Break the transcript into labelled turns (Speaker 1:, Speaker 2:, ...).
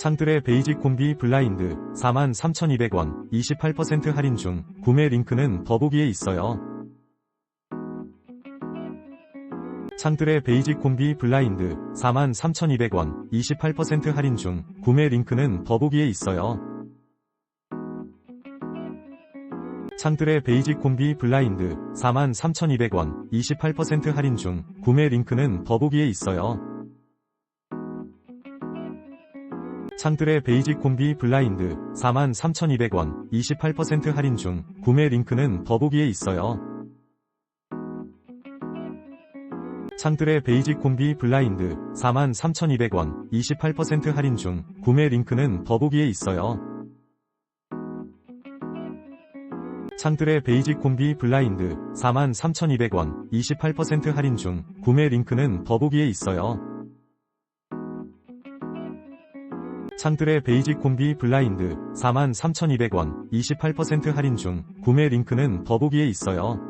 Speaker 1: 창들의 베이직 콤비 블라인드 43,200원 28% 할인 중 구매 링크는 더보기에 있어요. 창들의 베이직 콤비 블라인드 43,200원 28% 할인 중 구매 링크는 더보기에 있어요. 창들의 베이직 콤비 블라인드 43,200원 28% 할인 중 구매 링크는 더보기에 있어요. 창들의 베이직 콤비 블라인드 43,200원 28% 할인 중 구매 링크는 더보기에 있어요. 창들의 베이직 콤비 블라인드 43,200원 28% 할인 중 구매 링크는 더보기에 있어요. 창들의 베이직 콤비 블라인드 43,200원 28% 할인 중 구매 링크는 더보기에 있어요. 창들의 베이직 콤비 블라인드 43,200원 28% 할인 중 구매 링크는 더보기에 있어요.